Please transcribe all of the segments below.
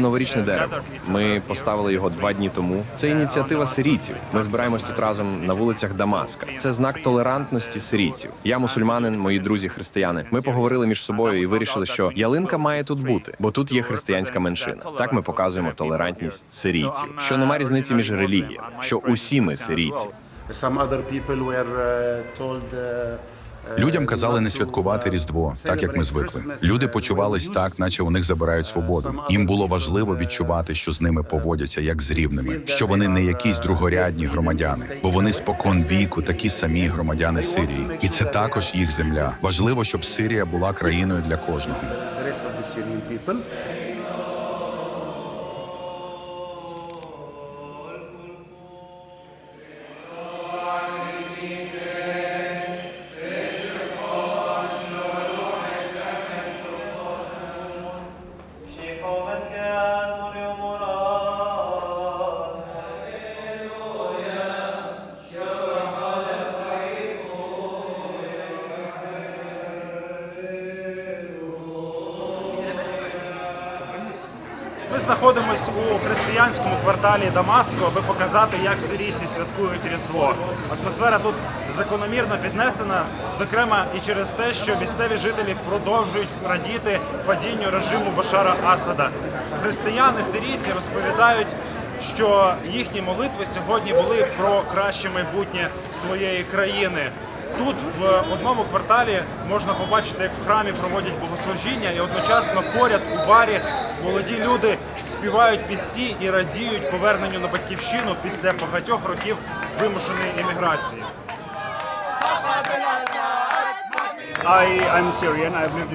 новорічне дерево. Ми поставили його два дні тому. Це ініціатива сирійців. Ми збираємось тут разом на вулицях Дамаска. Це знак толерантності сирійців. Я мусульманин, мої друзі християни. Ми поговорили між собою і вирішили, що ялинка має тут бути, бо тут є християнська меншина. Так ми показуємо толерантність сирійців. Що нема різниці між релігіями, що усі ми сирійці. Some other people were uh, told uh, Людям казали не святкувати Різдво, так як ми звикли. Люди почувались так, наче у них забирають свободу. Їм було важливо відчувати, що з ними поводяться як з рівними, що вони не якісь другорядні громадяни, бо вони спокон віку такі самі громадяни Сирії, і це також їх земля. Важливо, щоб Сирія була країною для кожного. Ми знаходимося у християнському кварталі Дамаску, аби показати, як сирійці святкують Різдво. Атмосфера тут закономірно піднесена, зокрема і через те, що місцеві жителі продовжують радіти падінню режиму Башара Асада. Християни сирійці розповідають, що їхні молитви сьогодні були про краще майбутнє своєї країни. Тут в одному кварталі можна побачити, як в храмі проводять богослужіння, і одночасно поряд у барі молоді люди співають пісні і радіють поверненню на батьківщину після багатьох років вимушеної еміграції.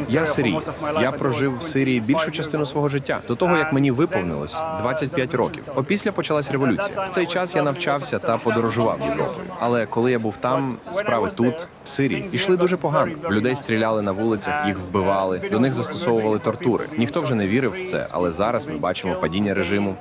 Я сирій. Я прожив в Сирії більшу частину свого життя до того, як мені виповнилось 25 років. Опісля почалась революція. В цей час я навчався та подорожував Європою. Але коли я був там, справи тут, в Сирії, йшли дуже погано. Людей стріляли на вулицях, їх вбивали, до них застосовували тортури. Ніхто вже не вірив в це, але зараз ми бачимо падіння режиму.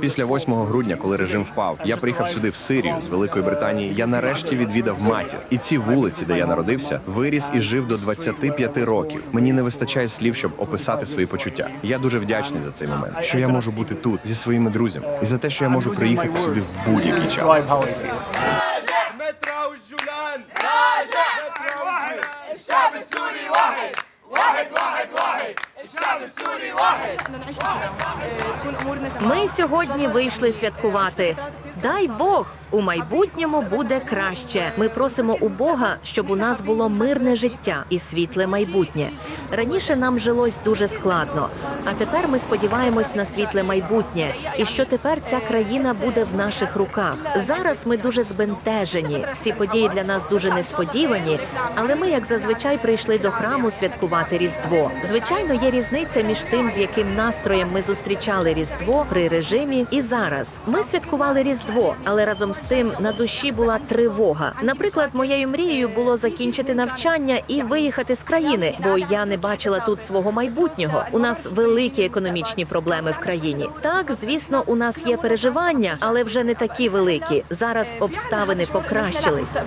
Після 8 грудня, коли режим впав, я приїхав сюди в Сирію з Великої Британії. Я нарешті відвідав матір. І ці вулиці, де я народився, виріс і жив до 25 років. Мені не вистачає слів, щоб описати свої почуття. Я дуже вдячний за цей момент, що я можу бути тут зі своїми друзями, і за те, що я можу приїхати сюди в будь-який час. مترا والجولان راجع مترا والجولان الشعب السوري واحد واحد واحد واحد الشعب السوري واحد ми сьогодні вийшли святкувати. Дай Бог, у майбутньому буде краще. Ми просимо у Бога, щоб у нас було мирне життя і світле майбутнє. Раніше нам жилось дуже складно, а тепер ми сподіваємось на світле майбутнє, і що тепер ця країна буде в наших руках. Зараз ми дуже збентежені. Ці події для нас дуже несподівані, але ми, як зазвичай, прийшли до храму святкувати Різдво. Звичайно, є різниця між тим, з яким настроєм ми зустрічали Різдво при режимі, і зараз. Ми святкували Різдво, Різдво, але разом з тим на душі була тривога. Наприклад, моєю мрією було закінчити навчання і виїхати з країни, бо я не бачила тут свого майбутнього. У нас великі економічні проблеми в країні. Так, звісно, у нас є переживання, але вже не такі великі. Зараз обставини покращились.